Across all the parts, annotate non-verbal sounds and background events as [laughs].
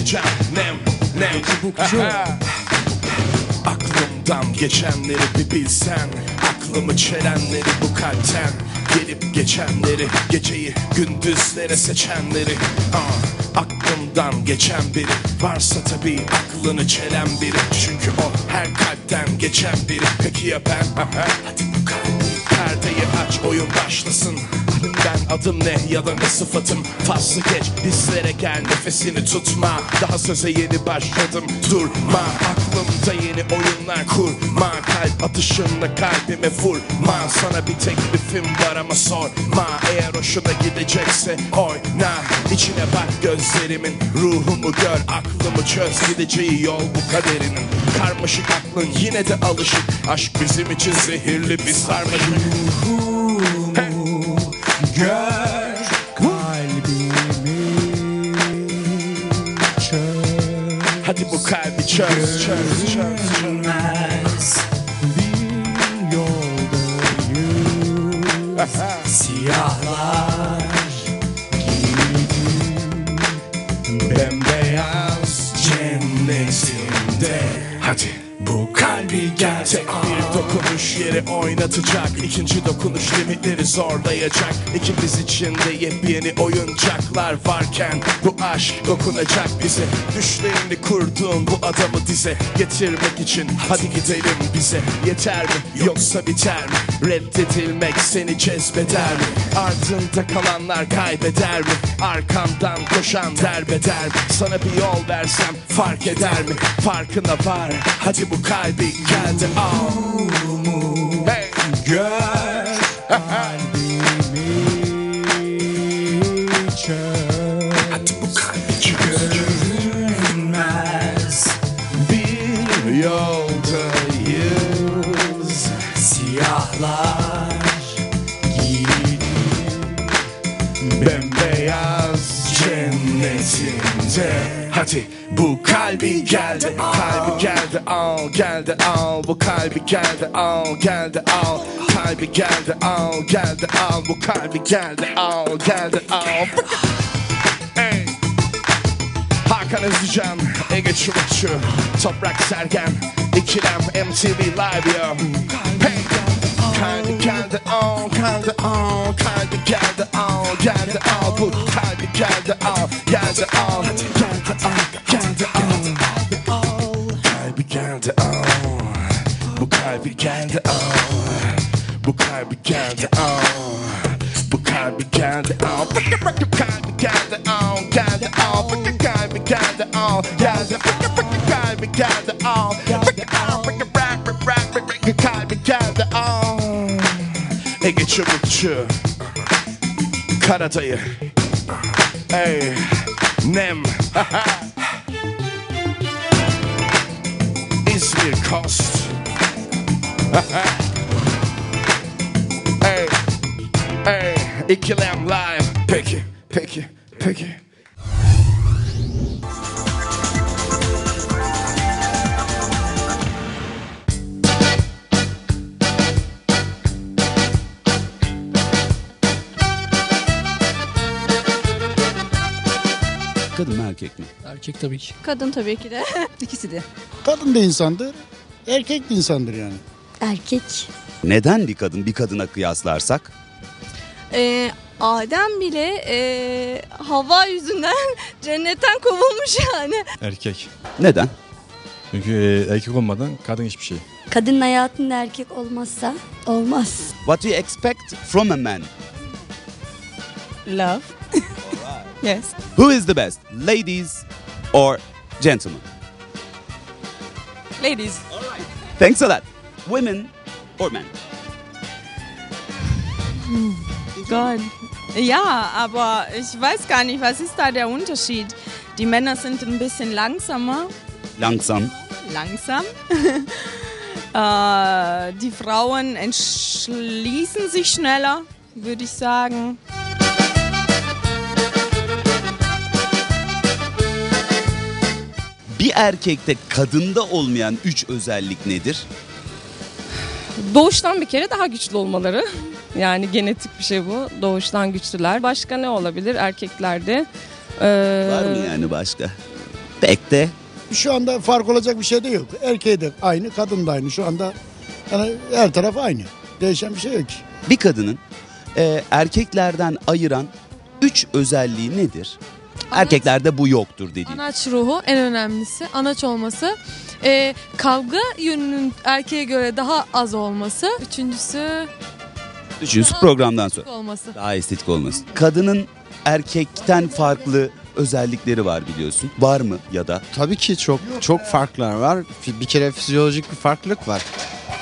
edeceğim Nem nem. Aklımdan geçenleri bir bilsen Aklımı çelenleri bu kalpten. Gelip geçenleri Geceyi gündüzlere seçenleri. Aa, Aklımdan geçen biri Varsa tabii aklını çelen biri. Çünkü o her kalpten geçen biri. Peki ya ben? Hadi bu kalbi Perdeyi aç oyun başlasın ben adım ne ya da ne sıfatım? Faslı geç hislere gel nefesini tutma. Daha söze yeni başladım durma. Aklımda yeni oyunlar kurma. Kalp atışınla kalbime vurma. Sana bir teklifim var ama sorma. Eğer hoşuna gidecekse oyna. İçine bak gözlerimin Ruhumu gör. Aklımı çöz Gideceği yol bu kaderinin. Karmaşık aklın yine de alışık. Aşk bizim için zehirli bir sarmaşık bu kalbi çöz. Çöz çöz Görünmez. Bir yoldayım Siyahlar giydim. Bembeyaz cennetimde Hadi bu kalbi gel Tek bir dokunuş yeri oynatacak. İkinci dokunuş limitleri zorlayacak. İkimiz için de yepyeni oyuncaklar varken Bu aşk dokunacak bize. Düşlerini kurduğun bu adamı dize. Getirmek için hadi gidelim bize. Yeter mi yoksa biter mi? Reddedilmek seni cezbeder mi? Ardında kalanlar kaybeder mi? Arkamdan koşan derbeder mi? Sana bir yol versem fark eder mi? Farkına var. Hadi bu kalbi geldi al Hey. Gör. Kalbimi çöz Görünmez Bir yoldayız. Siyahlar giydim Bembeyaz cennetimde Hadi. Bu kalbi geldi Kalbi geldi al geldi al. Bu kalbi geldi al geldi al. Kalbi geldi al geldi al. Bu kalbi geldi al geldi al. Hakan Özcan, Ege Çubukçu, Toprak Sergen, İkilem MTV Live. Hey. Kalbi geldi al, geldi al, kalbi geldi al, geldi al, bu kalbi geldi al, geldi al, geldi al, bu kalbi geldi al, bu kalbi geldi al, bu kalbi geldi al, geldi al, bu kalbi geldi al, geldi bu kalbi geldi al, geldi al, bu kalbi geldi al. Ege Çubukçu Karadayı Ey Nem İzmir Kost Ey Ey İkilem Live Peki Peki Peki Kadın mı erkek mi? Erkek tabii ki. Kadın tabii ki de. [laughs] İkisi de. Kadın da insandır, erkek de insandır yani. Erkek. Neden bir kadın bir kadına kıyaslarsak? Ee, Adem bile ee, hava yüzünden [laughs] cennetten kovulmuş yani. Erkek. Neden? Çünkü e, erkek olmadan kadın hiçbir şey. Kadının hayatında erkek olmazsa olmaz. What do you expect from a man? Love. [laughs] yes. Who is the best? Ladies or gentlemen? Ladies. Thanks a lot. Women or men? Gott. Ja, aber ich weiß gar nicht, was ist da der Unterschied? Die Männer sind ein bisschen langsamer. Langsam. Langsam. [laughs] äh, die Frauen entschließen sich schneller, würde ich sagen. Bir erkekte kadında olmayan üç özellik nedir? Doğuştan bir kere daha güçlü olmaları. Yani genetik bir şey bu. Doğuştan güçlüler. Başka ne olabilir erkeklerde? Ee, Var mı yani başka? Pek de Şu anda fark olacak bir şey de yok. Erkeği de aynı, kadın da aynı. Şu anda yani her taraf aynı. Değişen bir şey yok ki. bir kadının e, erkeklerden ayıran üç özelliği nedir? Erkeklerde bu yoktur dediğin. Anaç ruhu en önemlisi. Anaç olması. Ee, kavga yönünün erkeğe göre daha az olması. Üçüncüsü Üçüncüsü programdan sonra. olması. Daha estetik olması. Kadının erkekten farklı özellikleri var biliyorsun. Var mı ya da? Tabii ki çok çok farklar var. Bir kere fizyolojik bir farklılık var.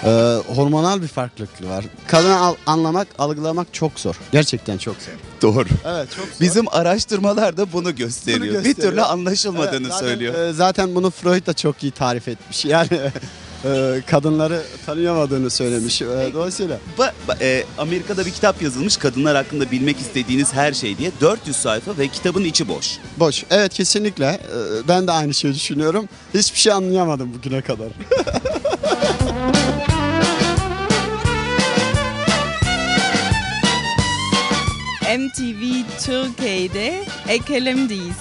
Ee, hormonal bir farklılık var. Kadını al- anlamak, algılamak çok zor. Gerçekten çok zor. Doğru. Evet, çok zor. Bizim araştırmalar da bunu gösteriyor. Bunu Bir gösteriyor. türlü anlaşılmadığını Evet, zaten, söylüyor. e, zaten bunu Freud da çok iyi tarif etmiş. Yani e, kadınları tanıyamadığını söylemiş. E, dolayısıyla Ba- ba- e, Amerika'da bir kitap yazılmış kadınlar hakkında bilmek istediğiniz her şey diye 400 sayfa ve kitabın içi boş. boş. Evet kesinlikle. E, ben de aynı şeyi düşünüyorum. Hiçbir şey anlayamadım bugüne kadar. [laughs] MTV Türkiye'de Ekelem'deyiz.